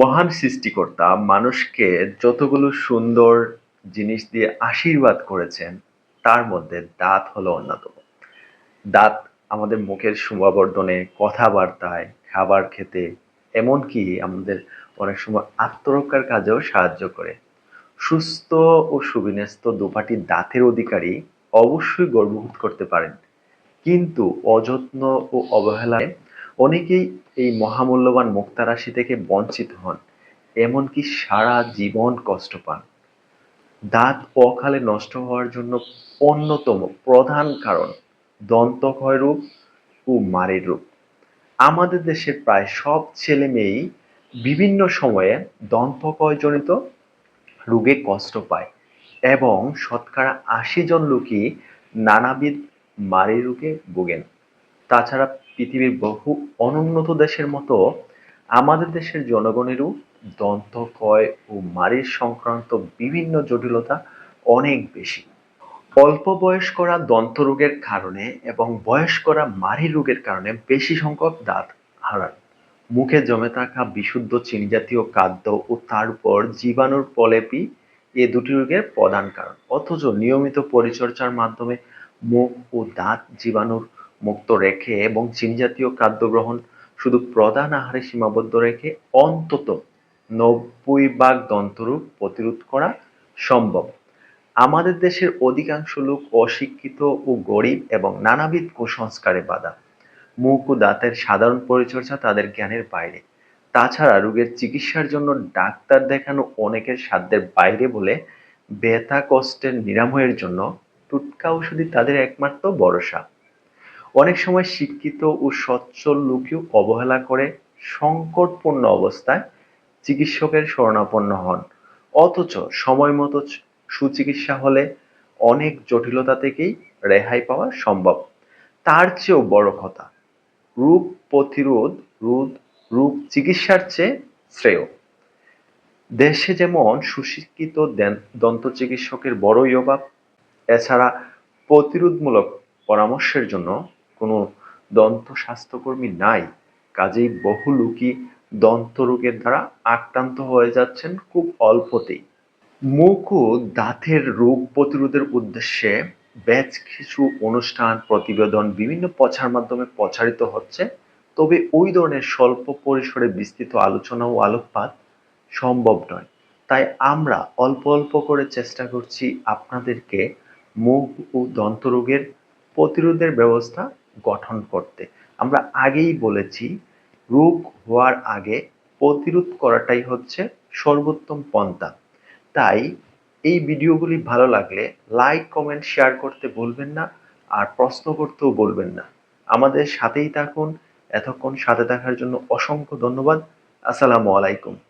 মহান সৃষ্টিকর্তা মানুষকে যতগুলো সুন্দর জিনিস দিয়ে আশীর্বাদ করেছেন, তার মধ্যে দাঁত হলো অন্যতম। দাঁত আমাদের মুখের শোভাবর্ধনে, কথাবার্তায়, খাবার খেতে, এমনকি আমাদের অনেক সময় আত্মরক্ষার কাজেও সাহায্য করে। সুস্থ ও সুবিন্যস্ত দুপাটি দাঁতের অধিকারী অবশ্যই গর্ববোধ করতে পারেন। কিন্তু অযত্ন ও অবহেলায় অনেকেই এই মহামূল্যবান মুক্তারাশি থেকে বঞ্চিত হন, এমনকি সারা জীবন কষ্ট পান। দাঁত অকালে নষ্ট হওয়ার জন্য অন্যতম প্রধান কারণ দন্তক্ষয় রূপ ও মাড়ির রূপ। আমাদের দেশের প্রায় সব ছেলে মেয়েই বিভিন্ন সময়ে দন্তক্ষয়জনিত রোগে কষ্ট পায় এবং শতকরা আশি জন লোকই নানাবিধ মাড়ি রোগে ভোগেন। তাছাড়া পৃথিবীর বহু অনুন্নত দেশের মতো আমাদের দেশের জনগণেরও দন্তক্ষয় ও মারির সংক্রান্ত বিভিন্ন জটিলতা অনেক বেশি। অল্প বয়স্করা দন্তরোগের কারণে এবং বয়স্করা মারি রোগের কারণে বেশি সংখ্যক দাঁত হারান মুখে জমে থাকা বিশুদ্ধ চিনি জাতীয় খাদ্য ও তার উপর জীবাণুর পলেপি এ দুটি রোগের প্রধান কারণ। অথচ নিয়মিত পরিচর্যার মাধ্যমে মুখ ও দাঁত জীবাণুর মুক্ত রেখে এবং চিনি জাতীয় খাদ্য গ্রহণ শুধু প্রধান আহারে সীমাবদ্ধ রেখে অন্তত নব্বই ভাগ দন্তরোগ প্রতিরোধ করা সম্ভব। আমাদের দেশের অধিকাংশ লোক অশিক্ষিত ও গরিব এবং নানাবিধ কুসংস্কারে বাধা। মুখ ও দাঁতের সাধারণ পরিচর্যা তাদের জ্ঞানের বাইরে। তাছাড়া রোগের চিকিৎসার জন্য ডাক্তার দেখানো অনেকের সাধ্যের বাইরে বলে ব্যথা, কষ্টের নিরাময়ের জন্য, টুটকা ওষুধই তাদের একমাত্র ভরসা। অনেক সময় শিক্ষিত ও সচ্ছল লোকেও অবহেলা করে সংকটপূর্ণ অবস্থায় চিকিৎসকের শরণাপন্ন হন। অথচ সময় মতো সুচিকিৎসা হলে অনেক জটিলতা থেকেই রেহাই পাওয়া সম্ভব। তার চেয়েও বড় কথা, রোগ প্রতিরোধ, রোধ, রোগ চিকিৎসার চেয়ে শ্রেয়। দেশে যেমন সুশিক্ষিত দন্ত চিকিৎসকের বড়ই অভাব, এছাড়া প্রতিরোধমূলক পরামর্শের জন্য দন্ত স্বাস্থ্যকর্মী নাই, কাজেই বহু লোকই দন্ত রোগের দ্বারা আক্রান্ত হয়ে যাচ্ছেন খুব অল্পতেই। মুখ ও দাঁতের রোগ প্রতিরোধের উদ্দেশ্যে ব্যাচ কিছু অনুষ্ঠান, প্রতিবেদন বিভিন্ন প্রচার মাধ্যমে প্রচারিত হচ্ছে। তবে ওই ধরনের স্বল্প পরিসরে বিস্তৃত আলোচনা ও আলোকপাত সম্ভব নয়। তাই আমরা অল্প অল্প করে চেষ্টা করছি আপনাদেরকে মুখ ও দন্তরোগের প্রতিরোধের ব্যবস্থা গঠন করতে। আমরা আগেই বলেছি, রোগ হওয়ার আগে প্রতিরোধ করাটাই হচ্ছে সর্বোত্তম পন্থা। তাই এই ভিডিওগুলি ভালো লাগলে লাইক, কমেন্ট, শেয়ার করতে বলবেন না আর প্রশ্ন করতেও বলবেন না। আমাদের সাথেই থাকুন। এতক্ষণ সাথে থাকার জন্য অসংখ্য ধন্যবাদ। আসসালামু আলাইকুম।